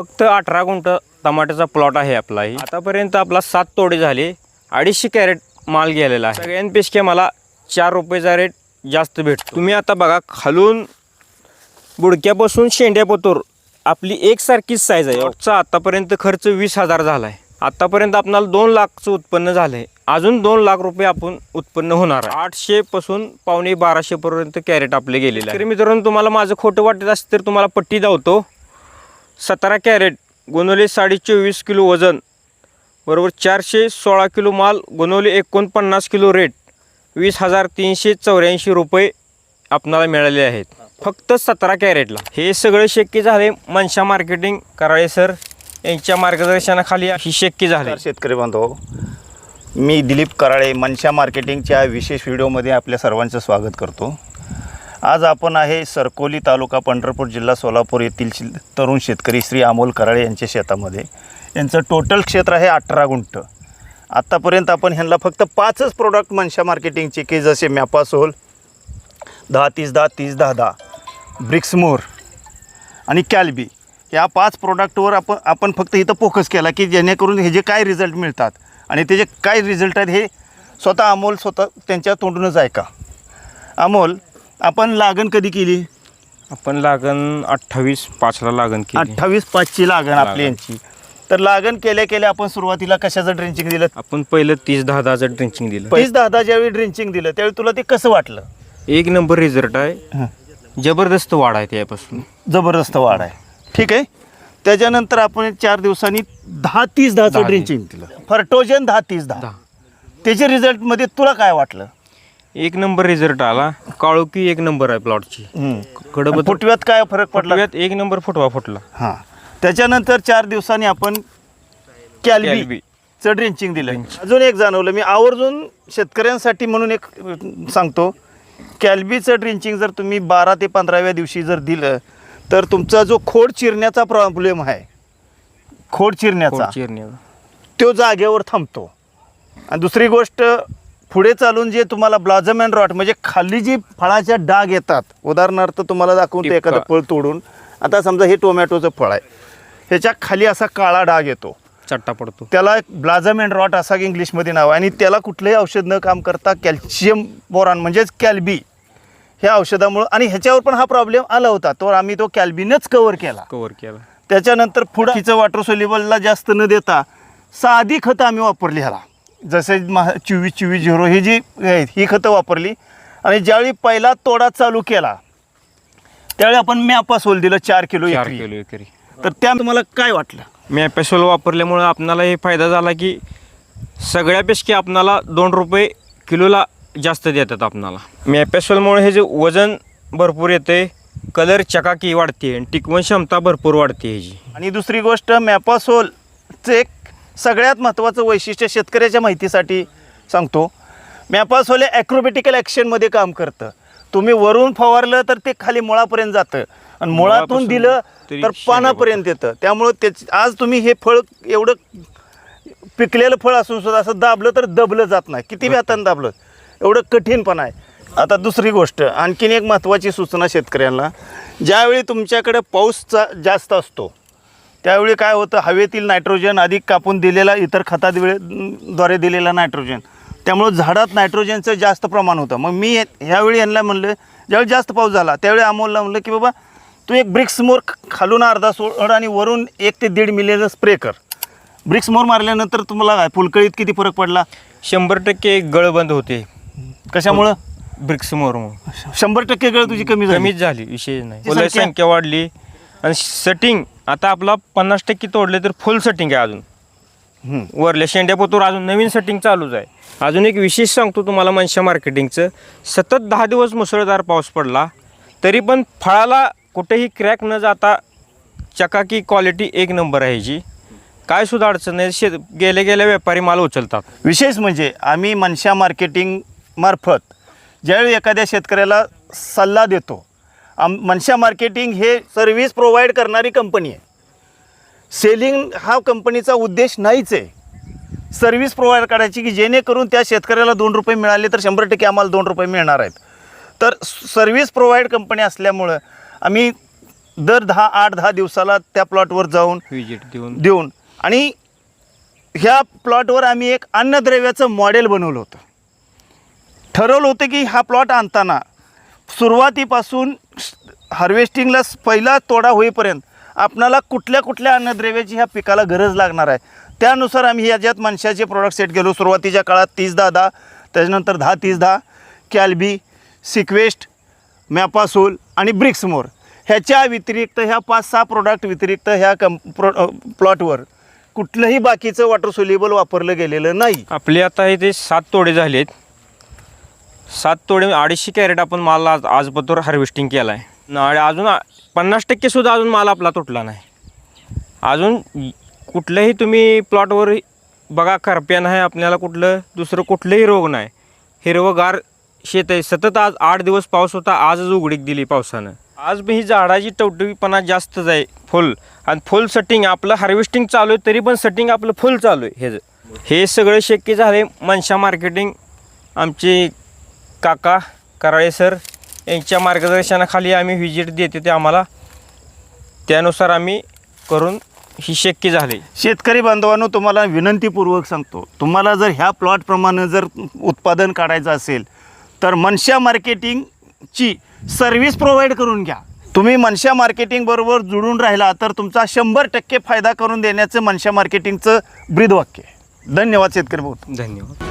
फक्त अठरा गुंठ टमाट्याचा प्लॉट आहे आपला ही आतापर्यंत आपला सात तोडे झाले. अडीचशे कॅरेट माल गेलेला आहे. सगळ्यांपेक्षा मला चार रुपयेचा रेट जास्त भेटतो. तुम्ही आता बघा खालून बुडक्यापासून शेंड्यापतोर आपली एकसारखीच साईज आहे. याचा आतापर्यंत खर्च वीस हजार झाला आहे आतापर्यंत आपणाला दोन लाखचं उत्पन्न झालं आहे अजून दोन लाख रुपये आपण उत्पन्न होणार आहे. आठशेपासून पावणे बाराशेपर्यंत कॅरेट आपले गेलेले आहे. मित्रांनो तुम्हाला माझं खोटं वाटत असेल तर तुम्हाला पट्टी धावतो सतरा कॅरेट गुणवले साडे चोवीस किलो वजन बरोबर चारशे सोळा किलो माल गुणवले एकोणपन्नास किलो रेट वीस हजार तीनशे चौऱ्याऐंशी रुपये आपणाला मिळाले आहेत. फक्त सतरा कॅरेटला. हे सगळं शक्य झाले मनशा मार्केटिंग कराळे सर यांच्या मार्गदर्शनाखाली. ही शक्य झाले. शेतकरी बांधव. मी दिलीप कराळे मनशा मार्केटिंगच्या विशेष व्हिडिओमध्ये आपल्या सर्वांचं स्वागत करतो. आज आपण आहे सरकोली तालुका पंढरपूर जिल्हा सोलापूर येथील शि- तरुण शेतकरी श्री अमोल कराळे यांच्या शेतामध्ये. यांचं टोटल क्षेत्र आहे अठरा गुंठ. आत्तापर्यंत आपण ह्यांना फक्त पाचच प्रोडक्ट मनशा मार्केटिंगचे की जसे मॅपासोल दहा तीस दहा तीस दहा दहा ब्रिक्समोर आणि कॅल्बी. या पाच प्रोडक्टवर आपण आपण फक्त इथं फोकस केला की जेणेकरून हे जे काय रिझल्ट मिळतात आणि त्याचे काय रिझल्ट आहेत हे स्वतः अमोल स्वतः त्यांच्या तोंडूनच ऐका. अमोल आपण लागण कधी केली? आपण लागण अठ्ठावीस पाचला लागण केली. अठ्ठावीस पाचची लागण आपली. यांची. तर लागण केल्या केल्या आपण सुरुवातीला कशाचं ड्रिंचिंग दिलं? आपण पहिलं तीस दहा दहाचं ड्रिंचिंग दिलं. तीस दहा दहा ज्यावेळी ड्रिंचिंग दिलं त्यावेळी तुला ते कसं वाटलं? एक नंबर रिझल्ट आहे. जबरदस्त वाढ आहे त्यापासून. जबरदस्त वाढ आहे. ठीक आहे? त्याच्यानंतर आपण चार दिवसांनी दहा तीस दहाचं दहा ड्रिंचिंग दिलं. फर्टोजन दहा तीस दहा. दहा. त्याच्या रिझल्टमध्ये तुला काय वाटलं? एक नंबर रिझल्ट आला. काळोखी एक नंबर आहे प्लॉटची कडबत आणि फुटव्यात काय फरक पडला? फुटव्यात एक नंबर फुटवा फुटला. हां. त्याच्यानंतर चार दिवसांनी आपण कॅल्बी कॅल्बी. चं ड्रिंचिंग दिलं. अजून एक जाणवलं. मी आवर्जून शेतकऱ्यांसाठी म्हणून एक अं, सांगतो. कॅल्बीचं ड्रिंचिंग जर तुम्ही बारा ते पंधराव्या दिवशी जर दिलं तर तुमचा जो खोड चिरण्याचा प्रॉब्लेम आहे खोड चिरण्याचा चिरणी तो जागेवर थांबतो. आणि दुसरी गोष्ट पुढे चालून जे तुम्हाला ब्लाझम अँड रॉट म्हणजे खाली जी फळाच्या डाग येतात उदाहरणार्थ तुम्हाला दाखवून ते. एखादं फळ तोडून आता समजा हे टोमॅटोचं फळ आहे ह्याच्या खाली असा काळा डाग येतो. चट्टा पडतो. त्याला ब्लाझम अँड रॉट असा इंग्लिशमध्ये नाव आहे आणि त्याला कुठलंही औषध न काम करता कॅल्शियम बोरॉन म्हणजेच कॅल्बी ह्या औषधामुळं आणि ह्याच्यावर पण हा प्रॉब्लेम आला होता तर आम्ही तो कॅल्बीनच कव्हर केला. कव्हर केला. त्याच्यानंतर पुढं तिचं वॉटर सोल्युबलला जास्त न देता साधी खतं आम्ही वापरली ह्याला. जसे महा चोवीस चोवीस झिरो ही जी आहेत ही खतं वापरली. आणि ज्यावेळी पहिला तोडा चालू केला त्यावेळी आपण मॅपासोल दिलं चार किलो चार एकरी. किलो एकरी. तर त्या तुम्हाला काय वाटलं? मॅपेसोल वापरल्यामुळं आपणाला हे फायदा झाला की सगळ्यापेक्षा आपणाला दोन रुपये किलोला जास्त देतात आपणाला. मॅपेसोलमुळे हे जे वजन भरपूर येते कलर चकाकी वाढते आणि टिकवण क्षमता भरपूर वाढते ह्याची आणि दुसरी गोष्ट मॅपासोलचं एक सगळ्यात महत्त्वाचं वैशिष्ट्य शेतकऱ्याच्या माहितीसाठी सांगतो. मॅपासोल ॲक्रोबेटिकल ॲक्शनमध्ये काम करतं. तुम्ही वरून फवारलं तर ते खाली मुळापर्यंत जातं. आणि मुळातून दिलं तरी पानापर्यंत येतं. त्यामुळं त्याच आज तुम्ही हे फळ एवढं पिकलेलं फळ असून सुद्धा असं दाबलं तर दबलं जात नाही. किती बी हातानं दाबलं? एवढं कठीणपणा आहे. आता दुसरी गोष्ट आणखीन एक महत्त्वाची सूचना शेतकऱ्यांना. ज्यावेळी तुमच्याकडे पाऊसचा जास्त असतो त्यावेळी काय होतं हवेतील नायट्रोजन अधिक कापून दिलेला इतर खतात वेळे द्वारे दिलेला नायट्रोजन त्यामुळं झाडात नायट्रोजनचं जास्त प्रमाण होतं. मग मी ह्यावेळी यांना म्हणलं ज्यावेळी जास्त पाऊस झाला त्यावेळी अमोलला म्हणलं की बाबा तू एक ब्रिक्स मोर खालून अर्धा सोड आणि वरून एक ते दीड मिलीचं स्प्रे कर. ब्रिक्स मोर मारल्यानंतर तुम्हाला काय फुलकळीत किती फरक पडला? शंभर टक्के गळ बंद होते. कशामुळं? ब्रिक्स मोर शंभर टक्के गळ तुझी कमी झाली. कमीच झाली विषय नाही. संख्या वाढली. आणि सेटिंग आता आपला पन्नास टक्के तोडले तर फुल सेटिंग आहे अजून. वरल्या शेंड्यापोतूर अजून नवीन सेटिंग चालूच आहे. अजून एक विशेष सांगतो तुम्हाला मनशा मार्केटिंगचं सतत दहा दिवस मुसळधार पाऊस पडला तरी पण फळाला कुठेही क्रॅक न जाता चकाकी क्वालिटी एक नंबर आहे ह्याची काय सुद्धा अडचण नाही शेत गेले गेले व्यापारी माल उचलतात. विशेष म्हणजे आम्ही मनशा मार्केटिंग मार्फत ज्यावेळी एखाद्या शेतकऱ्याला सल्ला देतो आम मनशा मार्केटिंग हे सर्व्हिस प्रोव्हाइड करणारी कंपनी आहे. सेलिंग हा कंपनीचा उद्देश नाहीच आहे. सर्व्हिस प्रोव्हाइड करायची की जेणेकरून त्या शेतकऱ्याला दोन रुपये मिळाले तर शंभर टक्के आम्हाला दोन रुपये मिळणार आहेत. तर सर्व्हिस प्रोव्हाइड कंपनी असल्यामुळं आम्ही दर दहा आठ दहा दिवसाला त्या प्लॉटवर जाऊन व्हिजिट देऊन. देऊन आणि ह्या प्लॉटवर आम्ही एक अन्नद्रव्याचं मॉडेल बनवलं होतं. ठरवलं होतं की हा प्लॉट आणताना सुरुवातीपासून हार्वेस्टिंगला पहिला तोडा होईपर्यंत आपणाला कुठल्या कुठल्या अन्नद्रव्याची ह्या पिकाला गरज लागणार आहे? त्यानुसार आम्ही याच्यात मनशाचे प्रोडक्ट सेट केलो. सुरुवातीच्या काळात तीस दहा दहा त्याच्यानंतर दहा तीस दहा कॅल्बी सिक्वेस्ट मॅपासोल आणि ब्रिक्समोर ह्याच्या व्यतिरिक्त ह्या पाच सहा प्रोडक्ट व्यतिरिक्त ह्या कं प्रो प्लॉटवर कुठलंही बाकीचं वॉटर सोल्युबल वापरलं गेलेलं नाही. आपले आता हे ते सात तोडे झालेत. सात तोडे अडीचशे कॅरेट आपण माल आज आजपतोर हार्वेस्टिंग केला आहे आणि अजून पन्नास टक्के सुद्धा अजून माल आपला तुटला नाही. अजून कुठलंही तुम्ही प्लॉटवर बघा करप्या नाही आपल्याला कुठलं दुसरं कुठलंही रोग नाही. हिरवंगार शेत आहे. सतत आज आठ दिवस पाऊस होता आजच उघडीक दिली पावसानं. आज बी ही झाडाची टवटवीपणा जास्तच आहे फुल. आणि फुल सटिंग आपलं हार्वेस्टिंग चालू आहे तरी पण सटिंग आपलं फुल चालू आहे. हे हे सगळं शक्य झाले मनशा मार्केटिंग आमची काका कराळे सर यांच्या मार्गदर्शनाखाली आम्ही व्हिजिट देते ते आम्हाला. त्यानुसार आम्ही करून ही शक्य झाले. शेतकरी बांधवांनो तुम्हाला विनंतीपूर्वक सांगतो तुम्हाला जर ह्या प्लॉटप्रमाणे जर उत्पादन काढायचं असेल तर मनशा मार्केटिंगची सर्व्हिस प्रोव्हाइड करून घ्या. तुम्ही मनशा मार्केटिंग बरोबर जुळून राहिला तर तुमचा शंभर टक्के फायदा करून देण्याचं मनशा मार्केटिंगचं ब्रीदवाक्य आहे. धन्यवाद शेतकरी भाऊ. धन्यवाद.